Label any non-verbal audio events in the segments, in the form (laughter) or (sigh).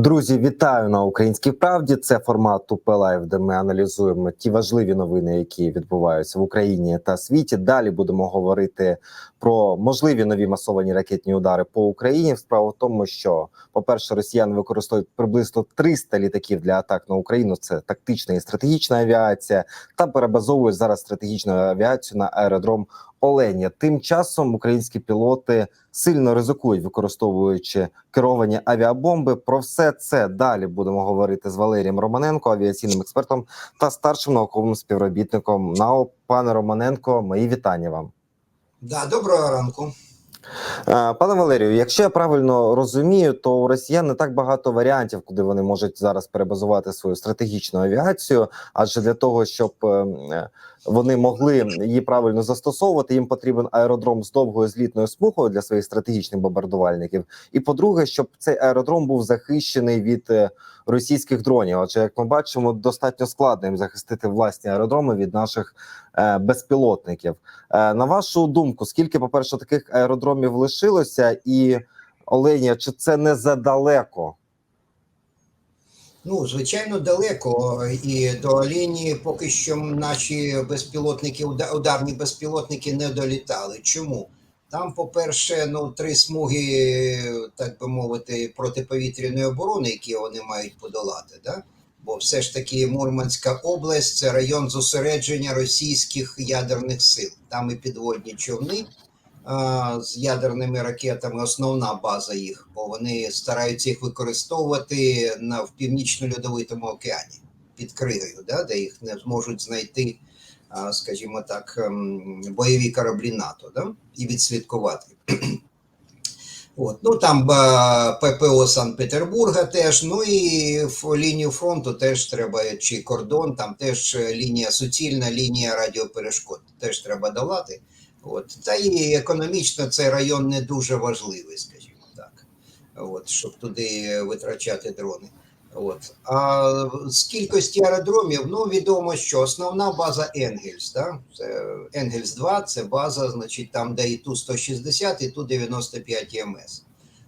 Друзі, вітаю на українській правді. Це формат Тупе Лайв, де ми аналізуємо ті важливі новини, які відбуваються в Україні та світі. Далі будемо говорити про можливі нові масовані ракетні удари по Україні. Справа в тому, що, по-перше, росіяни використовують приблизно 300 літаків для атак на Україну. Це тактична і стратегічна авіація, та перебазовують зараз стратегічну авіацію на аеродром Оленя. Тим часом українські пілоти сильно ризикують, використовуючи керовані авіабомби. Про все це далі будемо говорити з Валерієм Романенко, авіаційним експертом та старшим науковим співробітником НАО. Пане Романенко, мої вітання вам. Да, доброго ранку. Е, Пане Валерію, якщо я правильно розумію, то у росіян не так багато варіантів, куди вони можуть зараз перебазувати свою стратегічну авіацію. Адже для того, щоб е, вони могли її правильно застосовувати, їм потрібен аеродром з довгою злітною смугою для своїх стратегічних бомбардувальників. І по-друге, щоб цей аеродром був захищений від е, російських дронів. Адже як ми бачимо, достатньо складно їм захистити власні аеродроми від наших е, безпілотників. Е, На вашу думку, скільки, по перше, таких аеродромів лишилося, і Оленя, чи це не задалеко? Ну, звичайно, далеко. І до лінії поки що наші безпілотники, уда- ударні безпілотники не долітали. Чому? Там, по-перше, ну, три смуги, так би мовити, протиповітряної оборони, які вони мають подолати. Да? Бо все ж таки Мурманська область це район зосередження російських ядерних сил. Там і підводні човни а, з ядерними ракетами, основна база їх, бо вони стараються їх використовувати на в північно-льодовитому океані під кригою, да, де їх не зможуть знайти, скажімо так, ем, бойові кораблі НАТО, да, і відслідкувати. От. Ну там е, ППО Санкт-Петербурга теж, ну і в лінію фронту теж треба, чи кордон, там теж е, лінія суцільна, лінія радіоперешкод теж треба долати. От. Та і економічно цей район не дуже важливий, скажімо так, от, щоб туди витрачати дрони. От. А з кількості аеродромів, ну відомо, що основна база Енгельс, да? це Енгельс 2 це база, значить, там, де і Ту-160, і Ту-95 МС.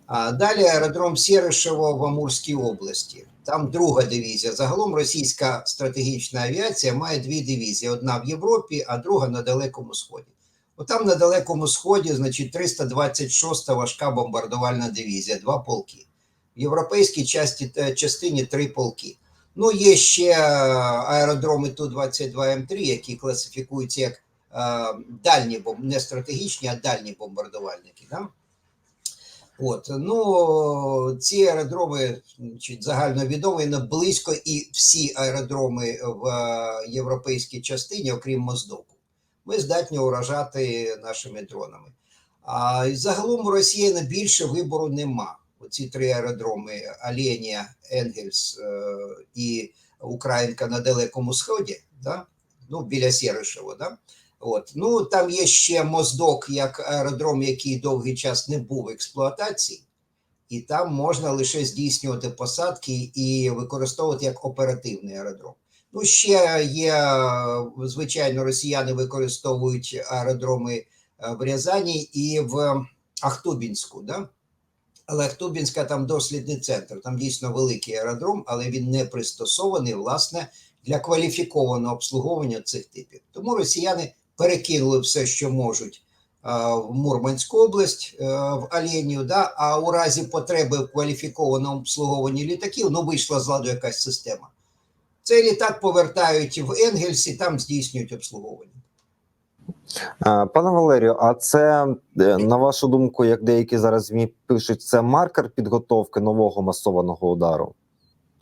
А далі аеродром Сєрешево в Амурській області. Там друга дивізія. Загалом російська стратегічна авіація має дві дивізії: одна в Європі, а друга на Далекому Сході. Отам на Далекому Сході, значить, 326-та важка бомбардувальна дивізія, два полки. В європейській часті, е, частині три полки. Ну, є ще е, аеродроми Ту-22М3, які класифікуються як е, дальні не стратегічні, а дальні бомбардувальники. Да? От, ну, ці аеродроми загальновідомі, але близько і всі аеродроми в європейській частині, окрім Моздоку, ми здатні уражати нашими дронами. А загалом у Росії на більше вибору нема. Оці три аеродроми: Аленія, Енгельс е, і Українка на Далекому Сході, да? ну, біля Сєришева. Да? От. Ну, там є ще Моздок як аеродром, який довгий час не був в експлуатації, і там можна лише здійснювати посадки і використовувати як оперативний аеродром. Ну, ще є, звичайно, росіяни використовують аеродроми е, в Рязані і в Ахтубінську. Да? Але Ахтубінська там дослідний центр, там дійсно великий аеродром, але він не пристосований, власне, для кваліфікованого обслуговування цих типів. Тому росіяни перекинули все, що можуть в Мурманську область, в Аленію, да? а у разі потреби в кваліфікованому обслуговуванні літаків, ну вийшла з ладу якась система. Цей літак повертають в Енгельс і там здійснюють обслуговування. Е, Пане Валерію, а це е, на вашу думку, як деякі зараз змі пишуть, це маркер підготовки нового масованого удару?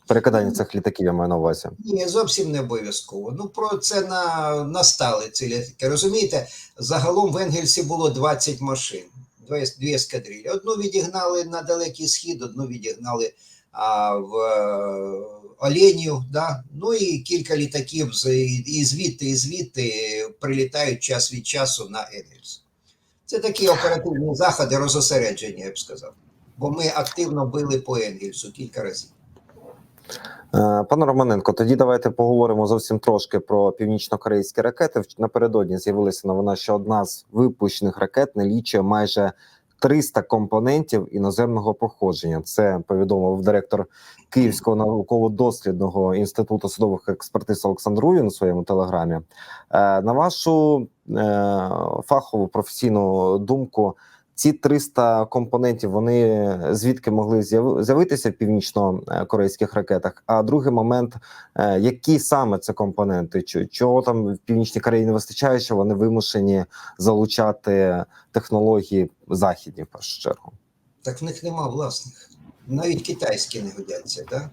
Перекидання цих літаків я маю на увазі. Ні, зовсім не обов'язково. Ну про це на, настали ці літаки. Розумієте, загалом в Енгельсі було 20 машин, дві, ескадрилі. Одну відігнали на далекий схід, одну відігнали в е, да? ну і кілька літаків і звідти, і звідти прилітають час від часу на Енгельс. Це такі оперативні заходи розосередження, я б сказав. Бо ми активно били по Енгельсу кілька разів. Е, Пане Романенко, тоді давайте поговоримо зовсім трошки про північно-корейські ракети. Напередодні з'явилася новина, що одна з випущених ракет налічує майже 300 компонентів іноземного походження. Це повідомив директор Київського науково-дослідного інституту судових експертиз Олександр Руїн у своєму телеграмі. Е, На вашу е, фахову професійну думку, ці 300 компонентів вони звідки могли з'яви- з'явитися в північно-корейських ракетах? А другий момент, е, які саме це компоненти? Чо- Чого там в північній Кореї не вистачає, що вони вимушені залучати технології західні в першу чергу? Так в них нема власних. Навіть китайські не годяться, да?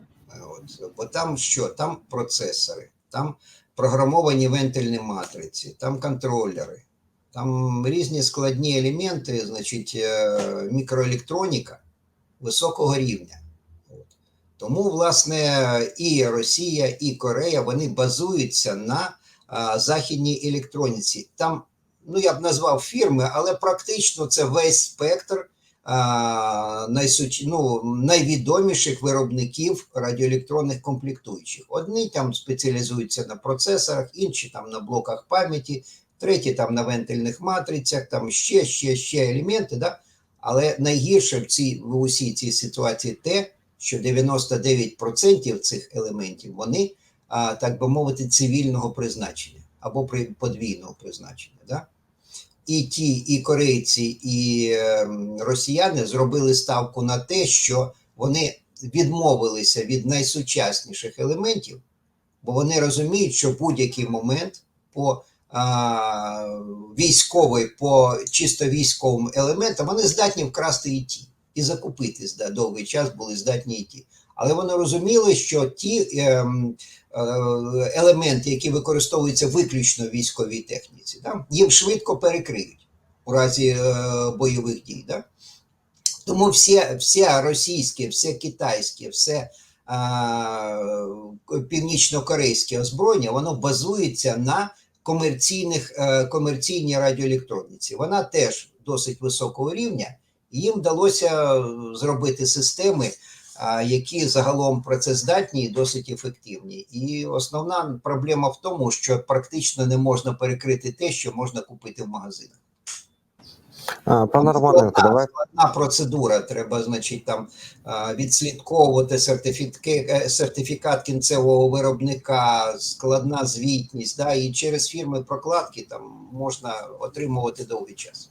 От. Бо там що? Там процесори, там програмовані вентильні матриці, там контролери, там різні складні елементи, значить, е, мікроелектроніка високого рівня. Тому, власне, і Росія, і Корея вони базуються на західній електроніці. Там, ну я б назвав фірми, але практично це весь спектр найсуч... ну, найвідоміших виробників радіоелектронних комплектуючих. Одні там спеціалізуються на процесорах, інші там на блоках пам'яті, треті там на вентильних матрицях, там ще, ще, ще елементи. Да? Але найгірше в, цій, в усій цій ситуації те, що 99% цих елементів вони, а, так би мовити, цивільного призначення або при подвійного призначення. Да? і ті, і корейці, і ем, росіяни зробили ставку на те, що вони відмовилися від найсучасніших елементів, бо вони розуміють, що в будь-який момент по військовий, по чисто військовим елементам вони здатні вкрасти і ті, і закупити довгий час були здатні і ті. Але вони розуміли, що ті ем, е, елементи, які використовуються виключно в військовій техніці, да, їм швидко перекриють у разі е, бойових дій. Да? Тому все, все російське, все китайське, все північно-корейське озброєння, воно базується на комерційних, е, комерційній радіоелектроніці. Вона теж досить високого рівня, і їм вдалося зробити системи, які загалом працездатні і досить ефективні. І основна проблема в тому, що практично не можна перекрити те, що можна купити в магазинах. Пане Романенко, давайте. складна процедура. Треба, значить, там відслідковувати сертифіки- сертифікат кінцевого виробника, складна звітність, да, і через фірми прокладки там можна отримувати довгий час.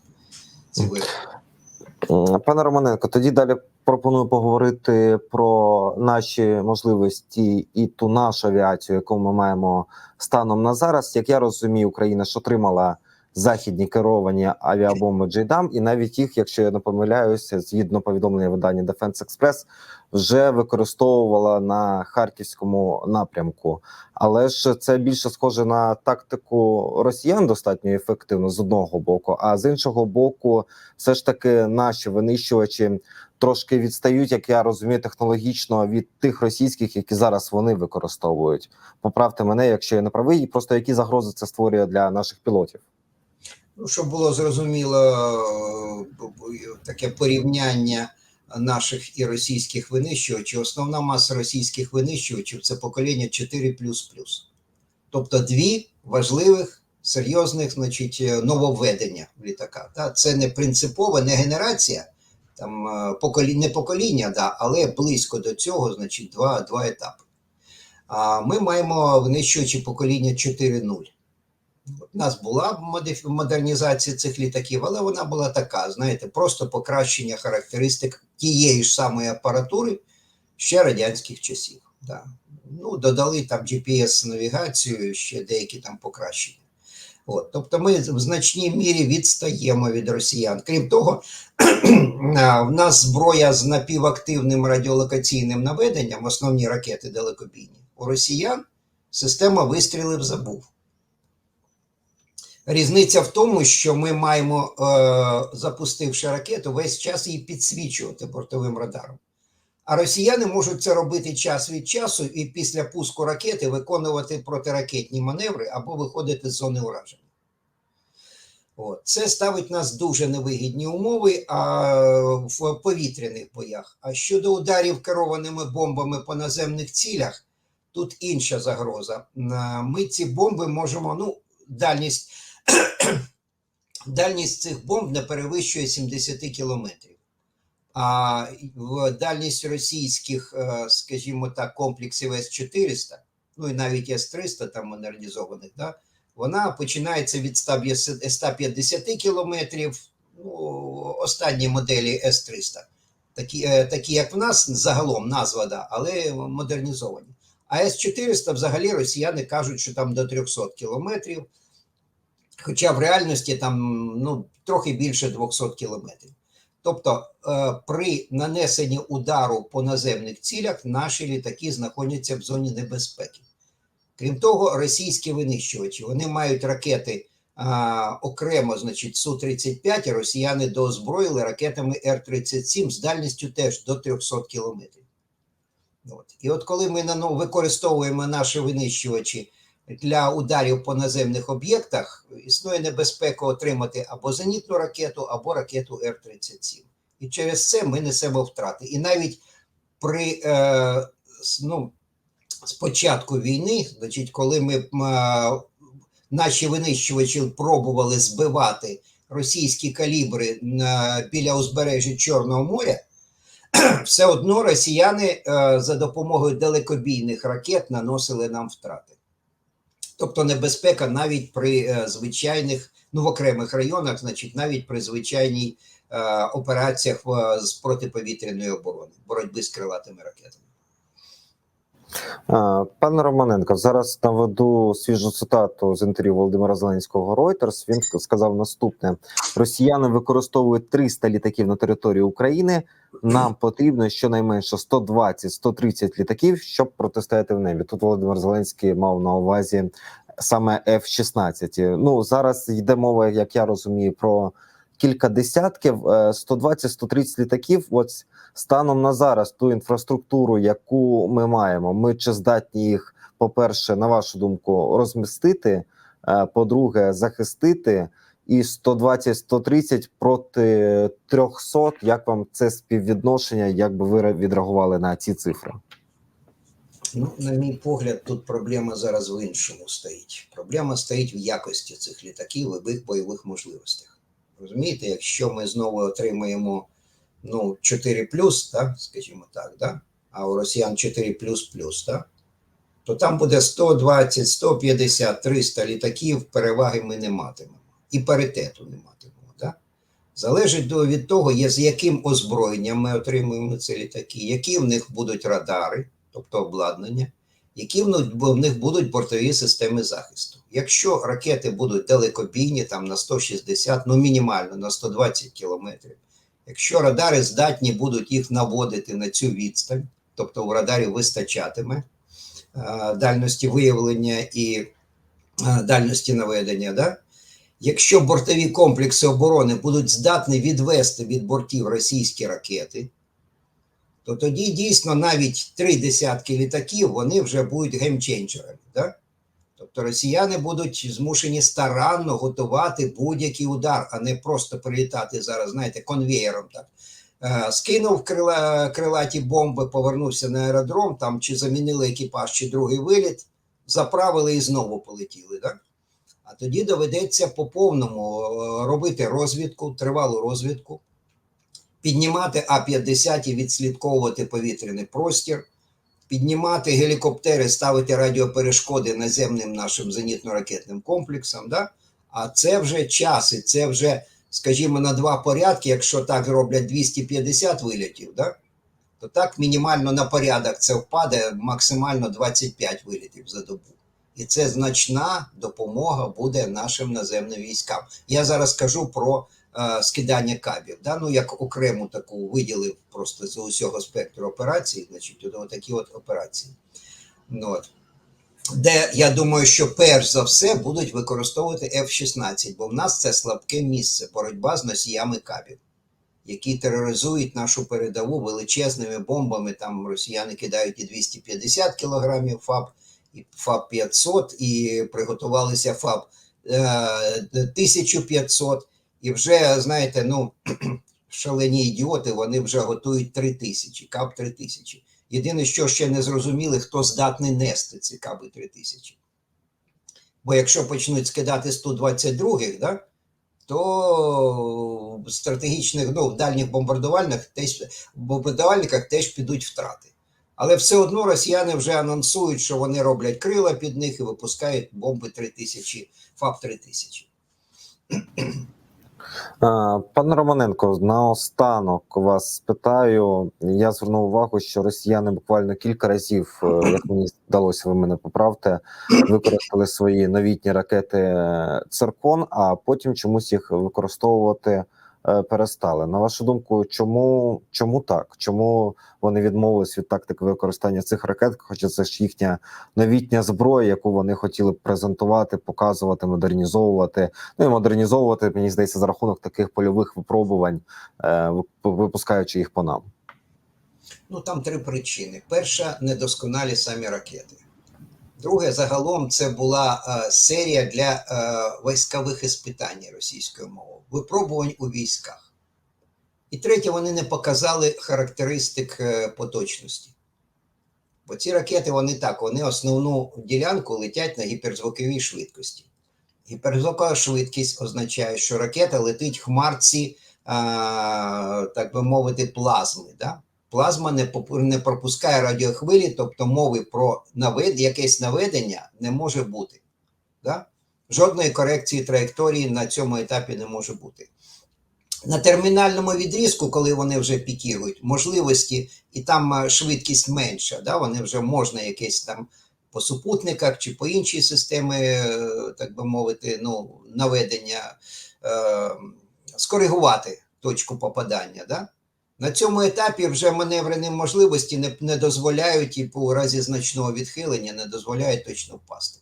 Пане Романенко, тоді далі пропоную поговорити про наші можливості і ту нашу авіацію, яку ми маємо станом на зараз. Як я розумію, Україна ж отримала західні керовані авіабомби Джейдам, і навіть їх, якщо я не помиляюся, згідно повідомлення видання Defense Express, вже використовувала на харківському напрямку. Але ж це більше схоже на тактику росіян достатньо ефективно з одного боку, а з іншого боку, все ж таки наші винищувачі трошки відстають, як я розумію, технологічно від тих російських, які зараз вони використовують. Поправте мене, якщо я не правий, і просто які загрози це створює для наших пілотів. Ну, щоб було зрозуміло е, таке порівняння наших і російських винищувачів, основна маса російських винищувачів це покоління 4++. Тобто дві важливих, серйозних значить, е, нововведення в літака. Та? Це не принципова, не генерація, там, е, не покоління, але близько до цього, значить, два, два етапи. А ми маємо винищувачі покоління 4.0. У нас була модернізація цих літаків, але вона була така, знаєте, просто покращення характеристик тієї ж самої апаратури ще радянських часів. Да. Ну, додали там GPS-навігацію, ще деякі там покращення. От, тобто ми в значній мірі відстаємо від росіян. Крім того, (clears throat) в нас зброя з напівактивним радіолокаційним наведенням, основні ракети далекобійні. У росіян система вистрілив забув. Різниця в тому, що ми маємо, е, запустивши ракету, весь час її підсвічувати бортовим радаром. А росіяни можуть це робити час від часу і після пуску ракети виконувати протиракетні маневри або виходити з зони ураження. От. Це ставить нас дуже невигідні умови а, в повітряних боях. А щодо ударів керованими бомбами по наземних цілях, тут інша загроза. Ми ці бомби можемо, ну, дальність (coughs) дальність цих бомб не перевищує 70 кілометрів. А дальність російських, е, скажімо так, комплексів С-400, ну і навіть С-300 там модернізованих, да, вона починається від 150 150 кілометрів, ну, останні моделі С-300. Такі, е, такі, як в нас загалом назва, да, але модернізовані. А С-400 взагалі росіяни кажуть, що там до 300 кілометрів, хоча в реальності там ну, трохи більше 200 кілометрів. Тобто е, при нанесенні удару по наземних цілях наші літаки знаходяться в зоні небезпеки. Крім того, російські винищувачі вони мають ракети а, окремо, значить, Су-35, а росіяни доозброїли ракетами Р-37 з дальністю теж до 300 кілометрів. От. І от коли ми використовуємо наші винищувачі для ударів по наземних об'єктах, існує небезпека отримати або зенітну ракету, або ракету Р-37. І через це ми несемо втрати. І навіть при е, ну, з початку війни, значить, коли ми е, наші винищувачі пробували збивати російські калібри на, біля узбережжя Чорного моря, (clears throat) все одно росіяни е, за допомогою далекобійних ракет наносили нам втрати. Тобто небезпека навіть при е, звичайних, ну в окремих районах, значить, навіть при звичайній е, операціях з протиповітряної оборони, боротьби з крилатими ракетами. Пане Романенко, зараз наведу свіжу цитату з інтерв'ю Володимира Зеленського Reuters. Він сказав наступне: Росіяни використовують 300 літаків на території України. Нам потрібно щонайменше 120-130 літаків, щоб протистояти в небі. Тут Володимир Зеленський мав на увазі саме F-16. Ну зараз йде мова, як я розумію, про кілька десятків, е, 120-130 літаків. Ось станом на зараз ту інфраструктуру, яку ми маємо, ми чи здатні їх, по-перше, на вашу думку, розмістити, е, по-друге, захистити. І 120-130 проти 300, Як вам це співвідношення? Як би ви відреагували на ці цифри? Ну, на мій погляд, тут проблема зараз в іншому стоїть. Проблема стоїть в якості цих літаків і в їх бойових можливостях. Розумієте, якщо ми знову отримаємо ну, 4 так, скажімо так, да? а у росіян 4 да? то там буде 120, 150, 300 літаків, переваги ми не матимемо. І паритету не матимемо. Да? Залежить від того, з яким озброєнням ми отримуємо ці літаки, які в них будуть радари, тобто обладнання, які в них- будуть бортові системи захисту. Якщо ракети будуть далекобійні, там на 160, ну мінімально на 120 кілометрів, якщо радари здатні будуть їх наводити на цю відстань, тобто у радарів вистачатиме е, дальності виявлення і е, дальності наведення, да? якщо бортові комплекси оборони будуть здатні відвести від бортів російські ракети, то тоді дійсно навіть три десятки літаків вони вже будуть геймченджерами. Да? Тобто росіяни будуть змушені старанно готувати будь-який удар, а не просто прилітати зараз, знаєте, конвеєром так. Е, Скинув крила, крилаті бомби, повернувся на аеродром, там чи замінили екіпаж, чи другий виліт, заправили і знову полетіли. Так? А тоді доведеться по повному е, робити розвідку, тривалу розвідку, піднімати А-50 і відслідковувати повітряний простір, піднімати гелікоптери, ставити радіоперешкоди наземним нашим зенітно-ракетним комплексам. Да? А це вже час, і це вже, скажімо, на два порядки, якщо так роблять 250 вилітів, да? то так мінімально на порядок це впаде максимально 25 вилітів за добу. І це значна допомога буде нашим наземним військам. Я зараз кажу про скидання кабів. Да? Ну, як окрему таку виділив просто з усього спектру операцій, значить, от такі от операції. Ну, от. Де я думаю, що перш за все будуть використовувати F-16, бо в нас це слабке місце боротьба з носіями кабів, які тероризують нашу передову величезними бомбами. Там росіяни кидають і 250 кілограмів ФАБ, і ФАБ 500, і приготувалися ФАБ е, 1500. І вже, знаєте, ну, (clears throat) шалені ідіоти, вони вже готують 3000, КАБ 3000. Єдине, що ще не зрозуміли, хто здатний нести ці каби 3000. Бо якщо почнуть скидати 122-х, да, то в стратегічних, ну, в дальніх бомбардувальних теж, бомбардувальниках теж підуть втрати. Але все одно росіяни вже анонсують, що вони роблять крила під них і випускають бомби 3000, ФАП 3000. (clears throat) Е, Пане Романенко, наостанок вас спитаю. Я звернув увагу, що росіяни буквально кілька разів, е, як мені здалося, ви мене поправте, використали свої новітні ракети Циркон, а потім чомусь їх використовувати е, перестали. На вашу думку, чому, чому так? Чому вони відмовились від тактики використання цих ракет? Хоча це ж їхня новітня зброя, яку вони хотіли б презентувати, показувати, модернізовувати. Ну і модернізовувати, мені здається, за рахунок таких польових випробувань, е, випускаючи їх по нам. Ну там три причини: перша недосконалі самі ракети. Друге, загалом, це була е, серія для е, військових іспитань російською мовою, випробувань у військах. І третє, вони не показали характеристик е, по точності. Бо ці ракети, вони так, вони основну ділянку летять на гіперзвуковій швидкості. Гіперзвукова швидкість означає, що ракета летить хмарці, а, так би мовити, плазми. Да? Плазма не, не пропускає радіохвилі, тобто мови про навед, якесь наведення не може бути. Да? Жодної корекції траєкторії на цьому етапі не може бути. На термінальному відрізку, коли вони вже пікірують, можливості, і там е, швидкість менша, да? вони вже можна якесь там по супутниках чи по іншій системі, е, так би мовити, ну, наведення, е, скоригувати точку попадання. Да? На цьому етапі вже маневрені можливості не, не дозволяють, і по разі значного відхилення не дозволяють точно впасти,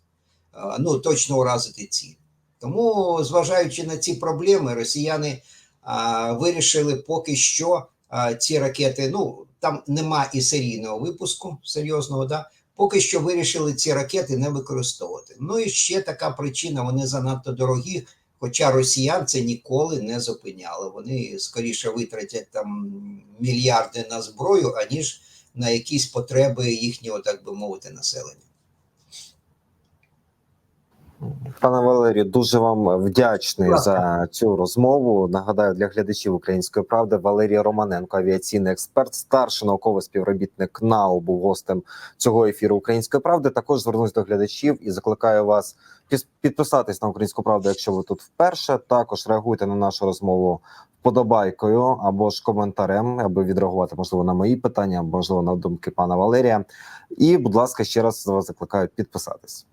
ну, точно уразити ціль. Тому, зважаючи на ці проблеми, росіяни а, вирішили поки що а, ці ракети, ну там нема і серійного випуску серйозного, да, поки що вирішили ці ракети не використовувати. Ну і ще така причина: вони занадто дорогі. Хоча росіян це ніколи не зупиняло. Вони скоріше витратять там мільярди на зброю, аніж на якісь потреби їхнього, так би мовити, населення. Пане Валерію, дуже вам вдячний ласка. за цю розмову. Нагадаю для глядачів Української правди Валерій Романенко, авіаційний експерт, старший науковий співробітник НАУ, був гостем цього ефіру Української правди. Також звернусь до глядачів і закликаю вас підписатись на українську правду, якщо ви тут вперше. Також реагуйте на нашу розмову вподобайкою або ж коментарем, аби відреагувати можливо на мої питання, можливо на думки пана Валерія. І, будь ласка, ще раз вас закликаю підписатись.